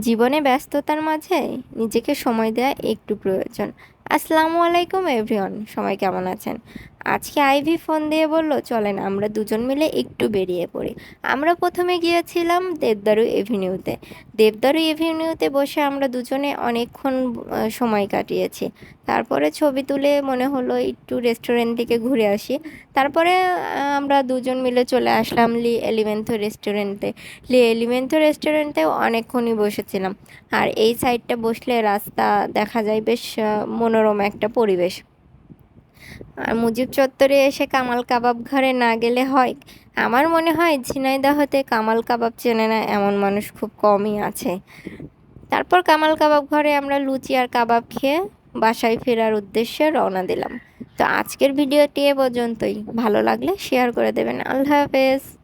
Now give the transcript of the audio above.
জীবনে ব্যস্ততার মাঝে নিজেকে সময় দেওয়া একটু প্রয়োজন। আসসালামু আলাইকুম এভরিওয়ান সবাই কেমন আছেন? আজকে আইভি ফোন দিয়ে বলল, চলেন আমরা দুজন মিলে একটু বেরিয়ে পড়ি। আমরা প্রথমে গিয়েছিলাম দেবদারু এভিনিউতে। দেবদারু এভিনিউতে বসে আমরা দুজনে অনেকক্ষণ সময় কাটিয়েছি। তারপরে ছবি তুলে মনে হলো একটু রেস্টুরেন্ট থেকে ঘুরে আসি। তারপরে আমরা দুজন মিলে চলে আসলাম লি এলিভেন্থ রেস্টুরেন্টে। লি এলিভেন্থ রেস্টুরেন্টেও অনেকক্ষণই বসেছিলাম। আর এই সাইডটা বসলে রাস্তা দেখা যায় বেশ মনোরম একটা পরিবেশ। আর মুজিব চত্বরে এসে কামাল কাবাব ঘরে না গেলে হয়। আমার মনে হয় ঝিনাইদহতে কামাল কাবাব চেনে না এমন মানুষ খুব কমই আছে। তারপর কামাল কাবাব ঘরে আমরা লুচি আর কাবাব খেয়ে বাসায় ফেরার উদ্দেশ্যে রওনা দিলাম। তো আজকের ভিডিওটি এ পর্যন্তই। ভালো লাগলে শেয়ার করে দেবেন। আল্লাহ হাফেজ।